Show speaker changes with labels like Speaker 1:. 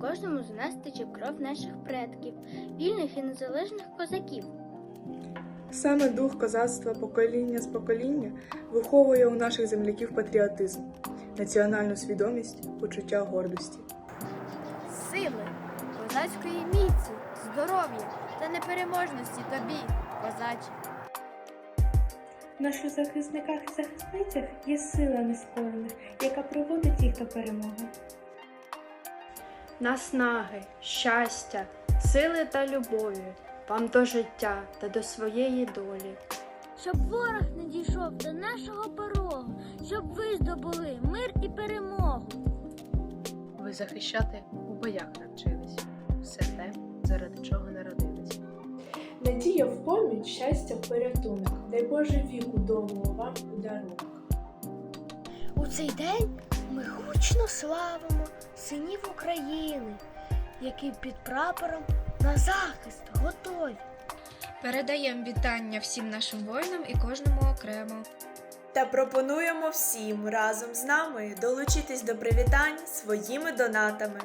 Speaker 1: кожному з нас тече кров наших предків, вільних і незалежних козаків.
Speaker 2: Саме дух козацтва покоління з покоління виховує у наших земляків патріотизм, національну свідомість, почуття гордості.
Speaker 3: сили, козацької міці, здоров'я та непереможності тобі, козаче.
Speaker 4: В наших захисниках і захисницях є сила нескорених, яка приводить їх до перемоги.
Speaker 5: Наснаги, щастя, сили та любові вам до життя та до своєї долі.
Speaker 1: Щоб ворог не дійшов до нашого порогу, щоб ви здобули мир і перемогу.
Speaker 6: Ви захищати у боях навчились. Все те, заради чого народились.
Speaker 7: Надія в поміч, щастя в порятунок. Дай Боже віку довгого вам у дарунок.
Speaker 8: У цей день ми гучно славимо синів України, які під прапором на захист готові.
Speaker 9: Передаємо вітання всім нашим воїнам і кожному окремо.
Speaker 10: Та пропонуємо всім разом з нами долучитись до привітань своїми донатами.